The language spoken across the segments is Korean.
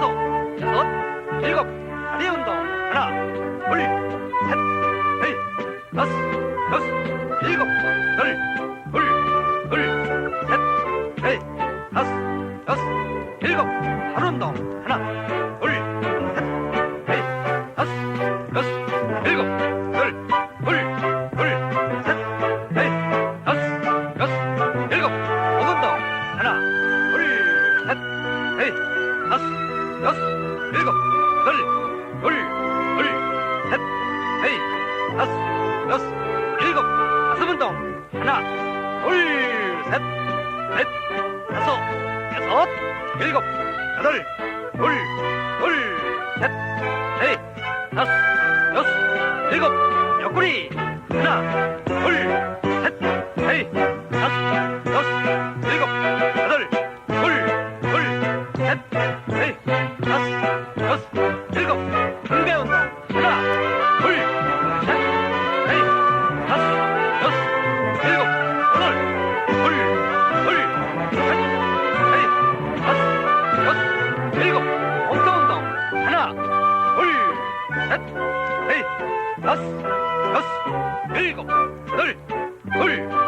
다섯, 여섯, 일곱, 다리 운동. 하나, 둘, 셋, 넷, 다섯, 여섯, 일곱, 열, 둘, 둘, 셋, 넷, 다섯, 여섯, 일곱, 다리 운동. 하나, 행동. 하나 둘셋넷 다섯 여섯 일곱 여덟 둘둘셋넷 다섯 여섯 일곱 옆구리. 하나 둘 일곱 운동 운동? 하나 둘셋. 넷 다섯 여섯 일곱 둘둘.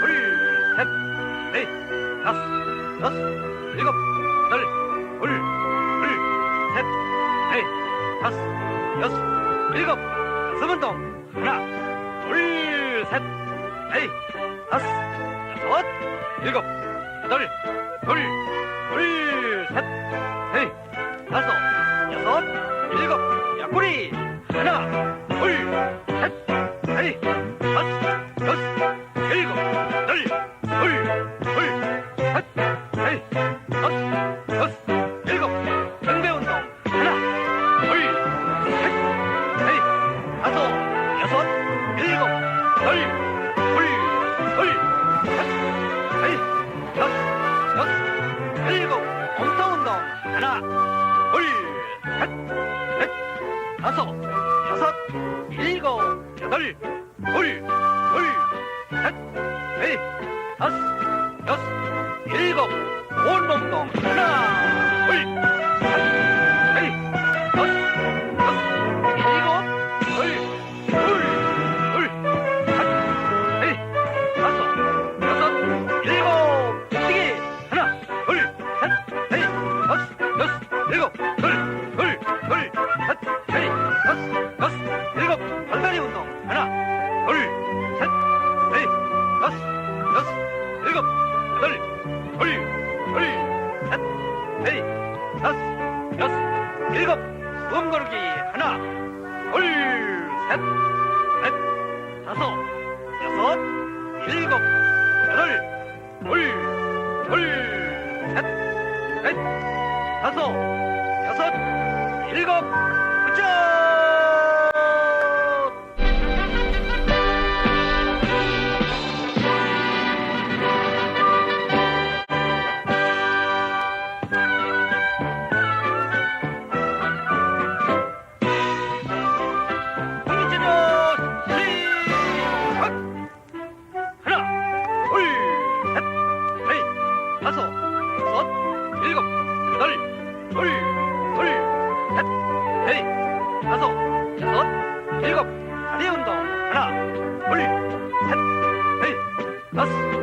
둘, 셋, 넷, 다섯, 여섯, 일곱, 여덟, 둘, 둘, 셋, 넷, 다섯, 여섯, 일곱, 가슴 운동. 하나, 둘, 셋, 넷, 다섯, 여섯, 일곱, 여덟, 둘, 둘, 셋, 넷, 다섯. りほ 둘, 셋, 넷, 다섯, 여섯, 일곱, 숨 고르기 하나, 둘, 셋, 넷, 다섯, 여섯, 일곱, 여덟, 둘, 둘, 셋, 넷, 다섯, 여섯, 일곱, 다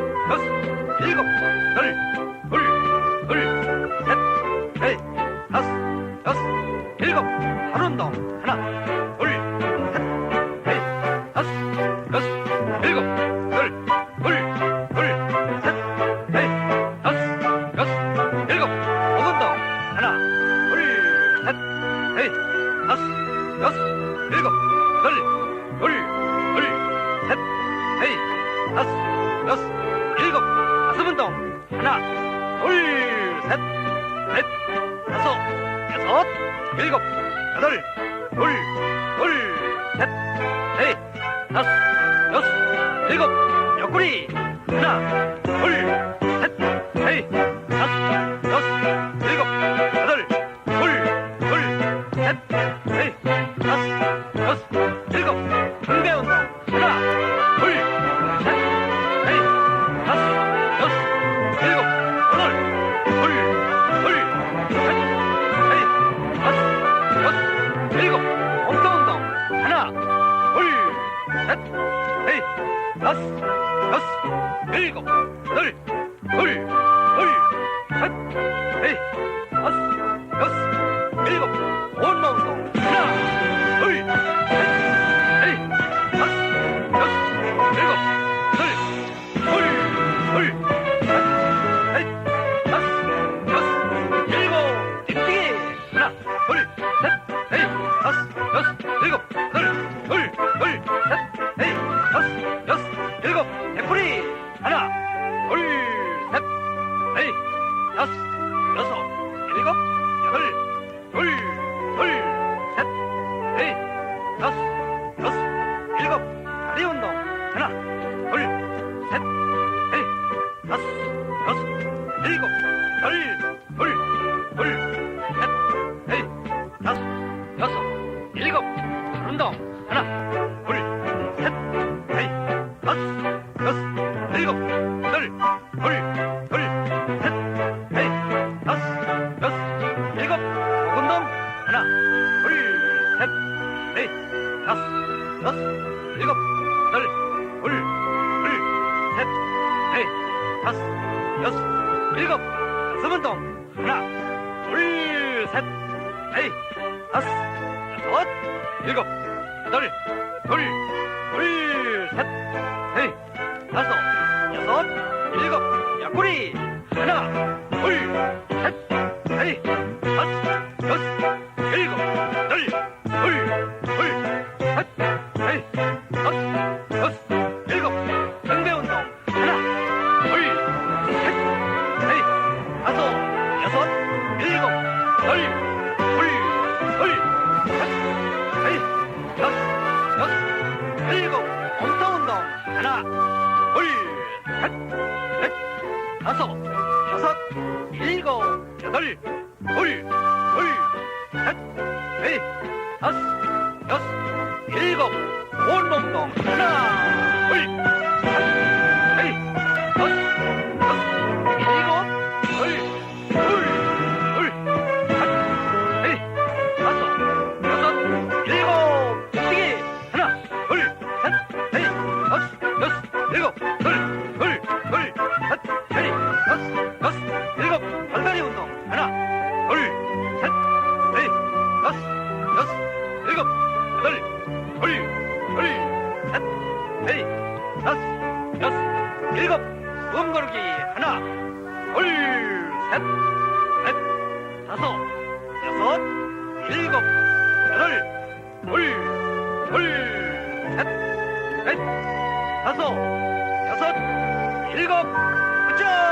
여섯, 일곱, 여덟, 둘, 둘, 셋, 넷, 다섯, 여섯, 일곱, 옆구리. 하나, 둘, 다섯, 여섯, 일곱, 여덟, 둘, 둘, 셋, 넷, 다섯, 여섯, 일곱, 여덟, 둘, 둘, 셋, 넷, 다섯, 여섯, 일곱, 다리 운동. 하나, 둘, 셋, 넷, 다섯, 여섯, 일곱, 둘, 둘, 셋, 넷, 다섯, 여섯, 일곱, 발 운동. 하나, 둘, 셋, 둘, 둘, 셋, 넷, 다섯, 여섯, 일곱, 가슴 운동. 하나, 둘, 셋, 넷, 다섯, 여섯, 일곱, 여덟, 둘, 둘, 셋, 넷, 다섯, 여섯, 일곱, 옆구리. 하나, 둘, 셋, 일곱, 여덟, 둘, 둘, 셋, 넷, 다섯, 여섯, 일곱, 몸통 운동. 하나, 둘, 셋, 넷, 다섯, 여섯, 일곱, 여덟, 둘, 둘, 셋, 넷, 여섯, 일곱, 온몸 운동. 하나, 둘, 몸 걸기. 하나, 둘, 셋, 넷, 다섯, 여섯, 일곱, 여덟, 둘, 둘, 셋, 넷, 다섯, 여섯, 일곱, 그쪽!